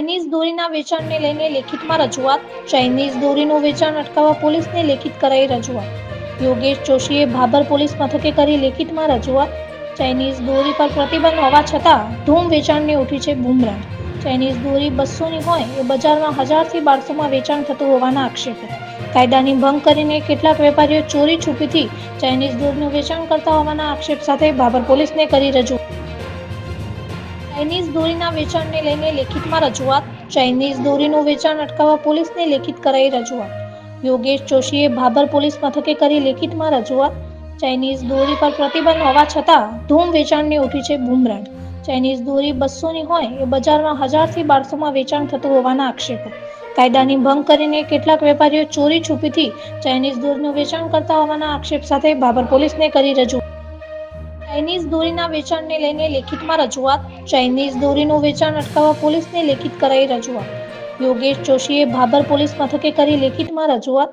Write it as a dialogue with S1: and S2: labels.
S1: Chinese દોરીના વેચાણને લઈને લેખિતમાં રજૂઆત, ચાઇનીઝ દોરીનું વેચાણ અટકાવવા પોલીસને લેખિત કરાઈ રજૂઆત. યોગેશ જોશીએ ભાભર પોલીસ મથકે કરી લેખિતમાં રજૂઆત, ચાઇનીઝ દોરી પર પ્રતિબંધ હોવા છતાં ધૂમ વેચાણની ઉઠી છે બુમરાણ ચાઇનીઝ દોરી બસોની હોય એ બજારમાં હજારથી બારસોમાં વેચાણ થતું હોવાના આક્ષેપો. કાયદાની ભંગ કરીને કેટલાક વેપારીઓ ચોરી છુપીથી ચાઇનીઝ દોરીનું વેચાણ કરતા હોવાના આક્ષેપ સાથે ભાભર પોલીસને કરી રજૂઆત. ચાઇનીઝ દોરીના વેચાણને લઈને લેખિતમાં રજૂઆત. ચાઇનીઝ દોરીનું વેચાણ અટકાવવા પોલીસને લેખિત કરાઈ રજૂઆત. યોગેશ જોશીએ ભાભર પોલીસ મથકે કરી લેખિતમાં રજૂઆત. ચાઇનીઝ દોરી પર પ્રતિબંધ હોવા છતાં ધૂમ વેચાણની ઉઠી છે બુમરાણ. ચાઇનીઝ દોરી બસોની હોય એ બજારમાં હજારથી બારસોમાં વેચાણ થતું હોવાના આક્ષેપો. કાયદાની ભંગ કરીને કેટલાક વેપારીઓ ચોરી છુપીથી ચાઇનીઝ દોરીનું વેચાણ કરતા હોવાના આક્ષેપ સાથે ભાભર પોલીસને કરી રજૂઆત ચાઇનીઝ દોરીના વેચાણને લઈને લેખિતમાં રજૂઆત. ચાઇનીઝ દોરીનું વેચાણ અટકાવવા પોલીસને લેખિત કરાઈ રજૂઆત. યોગેશ જોશીએ ભાભર પોલીસ મથકે કરી લેખિતમાં રજૂઆત.